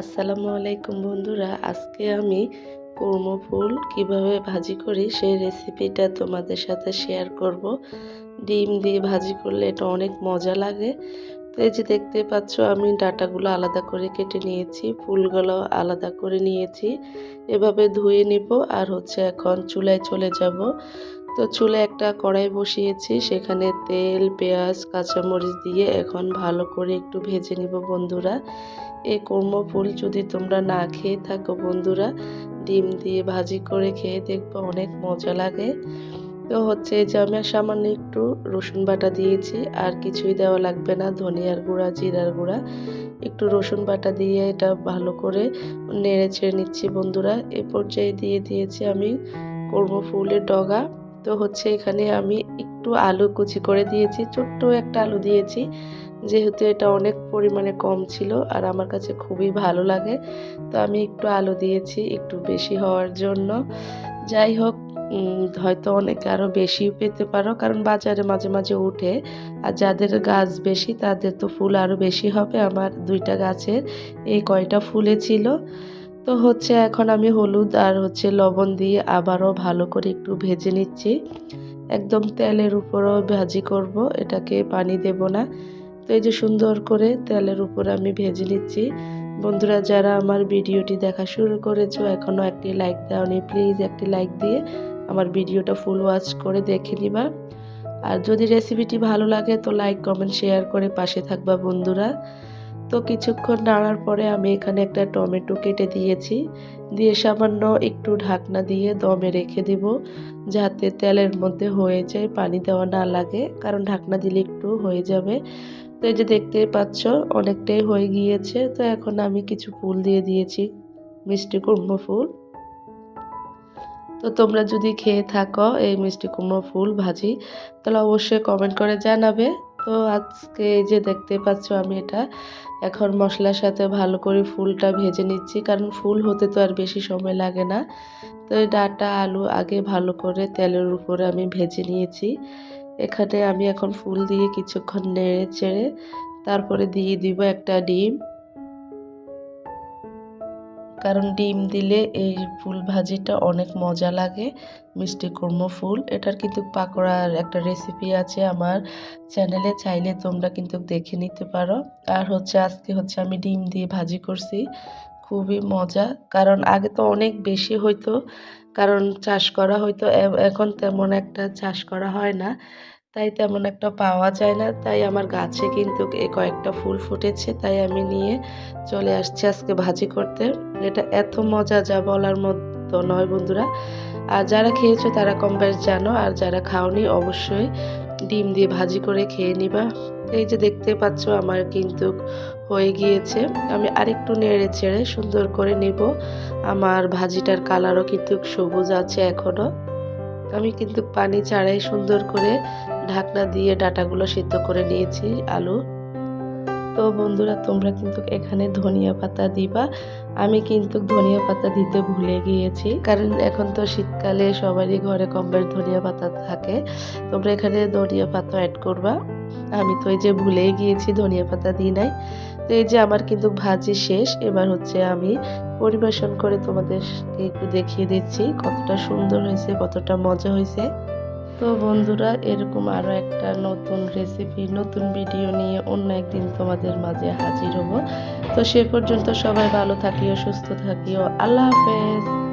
আসসালামু আলাইকুম বন্ধুরা, আজকে আমি কুর্ম ফুল কীভাবে ভাজি করি সেই রেসিপিটা তোমাদের সাথে শেয়ার করব। ডিম দিয়ে ভাজি করলে এটা অনেক মজা লাগে। তো এই যে দেখতে পাচ্ছ, আমি ডাটাগুলো আলাদা করে কেটে নিয়েছি, ফুলগুলো আলাদা করে নিয়েছি। এভাবে ধুয়ে নিব আর হচ্ছে এখন চুলায় চলে যাব। তো চুলে একটা কড়াই বসিয়েছি, সেখানে তেল, পেঁয়াজ, কাঁচামরিচ দিয়ে এখন ভালো করে একটু ভেজে নিব বন্ধুরা। এই কর্ম ফুল যদি তোমরা না খেয়ে থাকো বন্ধুরা, ডিম দিয়ে ভাজি করে খেয়ে দেখব অনেক মজা লাগে। তো হচ্ছে যে আমি সামান্য একটু রসুন বাটা দিয়েছি, আর কিছুই দেওয়া লাগবে না, ধনিয়ার গুঁড়া, জিরার গুঁড়া। একটু রসুন বাটা দিয়ে এটা ভালো করে নেড়ে ছেড়ে নিচ্ছি বন্ধুরা। এ পর্যায়ে দিয়ে দিয়েছি আমি কর্মফুলের ডগা। তো হচ্ছে এখানে আমি একটু আলু কুচি করে দিয়েছি, ছোট্ট একটা আলু দিয়েছি। যেহেতু এটা অনেক পরিমাণে কম ছিল আর আমার কাছে খুবই ভালো লাগে, তো আমি একটু আলু দিয়েছি একটু বেশি হওয়ার জন্য। যাই হোক হয়তো অনেকে আরও বেশি পেতে পারো, কারণ বাজারে মাঝে মাঝে উঠে। আর যাদের গাছ বেশি, তাদের তো ফুল আরও বেশি হবে। আমার দুইটা গাছের এই কয়টা ফুলে ছিল। তো হচ্ছে এখন আমি হলুদ আর হচ্ছে লবণ দিয়ে আবারও ভালো করে একটু ভেজে নিচ্ছি। একদম তেলের উপরও ভাজি করব, এটাকে পানি দেব না। তো এই যে সুন্দর করে তেলের উপর আমি ভেজে নিচ্ছি। বন্ধুরা, যারা আমার ভিডিওটি দেখা শুরু করেছ এখনও একটি লাইক দাওনি, প্লিজ একটি লাইক দিয়ে আমার ভিডিওটা ফুল ওয়াচ করে দেখে নিবা। আর যদি রেসিপিটি ভালো লাগে, তো লাইক, কমেন্ট, শেয়ার করে পাশে থাকবা বন্ধুরা। তো কিছুক্ষণ নাড়ার পরে আমি এখানে একটা টমেটো কেটে দিয়েছি। দিয়ে সামান্য একটু ঢাকনা দিয়ে দমে রেখে দিব যাতে তেলের মধ্যে হয়ে যায়, পানি দেওয়া না লাগে। কারণ ঢাকনা দিলে একটু হয়ে যাবে। তো এই যে দেখতে পাচ্ছ, অনেকটাই হয়ে গিয়েছে। তো এখন আমি কিছু ফুল দিয়ে দিয়েছি, মিষ্টি কুমড়ো ফুল। তো তোমরা যদি খেয়ে থাকো এই মিষ্টি কুমড়ো ফুল ভাজি, তাহলে অবশ্যই কমেন্ট করে জানাবে। তো আজকে এই যে দেখতে পাচ্ছ আমি এটা, এখন মশলার সাথে ভালো করে ফুলটা ভেজে নিচ্ছি, কারণ ফুল হতে তো আর বেশি সময় লাগে না। তো ডাটা, আলু আগে ভালো করে তেলের উপরে আমি ভেজে নিয়েছি। এখানে আমি এখন ফুল দিয়ে কিছুক্ষণ নেড়ে চেড়ে তারপরে দিয়ে দিব একটা ডিম। কারণ ডিম দিলে এই ফুল ভাজিটা অনেক মজা লাগে, মিষ্টি কুমড়ো ফুল। এটার কিন্তু পাকোড়ার একটা রেসিপি আছে আমার চ্যানেলে, চাইলে তোমরা কিন্তু দেখে নিতে পারো। আর হচ্ছে আজকে হচ্ছে আমি ডিম দিয়ে ভাজি করছি, খুবই মজা। কারণ আগে তো অনেক বেশি হইতো, কারণ চাষ করা হয়তো এখন তেমন একটা চাষ করা হয় না। তাই তেমন একটা পাওয়া যায় না। তাই আমার গাছে কিন্তু এ কয়েকটা ফুল ফুটেছে, তাই আমি নিয়ে চলে আসছি আজকে ভাজি করতে। এটা এত মজা যা বলার মতো নয় বন্ধুরা। আর যারা খেয়েছো তারা কম জানো, আর যারা খাওনি অবশ্যই ডিম দিয়ে ভাজি করে খেয়ে নিবা। এই যে দেখতে পাচ্ছ আমার কিন্তু হয়ে গিয়েছে। আমি আরেকটু নেড়ে ছেড়ে সুন্দর করে নিব। আমার ভাজিটার কালারও কিন্তু সবুজ আছে এখনও আমি কিন্তু পানি ছাড়াই সুন্দর করে ঢাকনা দিয়ে ডাটাগুলো সিদ্ধ করে নিয়েছি, আলু। তো বন্ধুরা, তোমরা কিন্তু এখানে ধনিয়া পাতা দিবা। আমি কিন্তু ধনিয়া পাতা দিতে ভুলে গিয়েছি, কারণ এখন তো শীতকালে সবারই ঘরে কম বেশ ধনিয়া পাতা থাকে। তোমরা এখানে ধনিয়া পাতা অ্যাড করবা। আমি তো এই যে ভুলেই গিয়েছি, ধনিয়া পাতা দিই নাই। তো এই যে আমার কিন্তু ভাজি শেষ, এবার হচ্ছে আমি পরিবেশন করে তোমাদেরকে একটু দেখিয়ে দিচ্ছি কতটা সুন্দর হয়েছে, কতটা মজা হয়েছে। তো বন্ধুরা, এরকম আরও একটা নতুন রেসিপি নতুন ভিডিও নিয়ে অন্য একদিন তোমাদের মাঝে হাজির হব। তো সে পর্যন্ত সবাই ভালো থাকিও, সুস্থ থাকিও। আল্লাহ হাফেজ।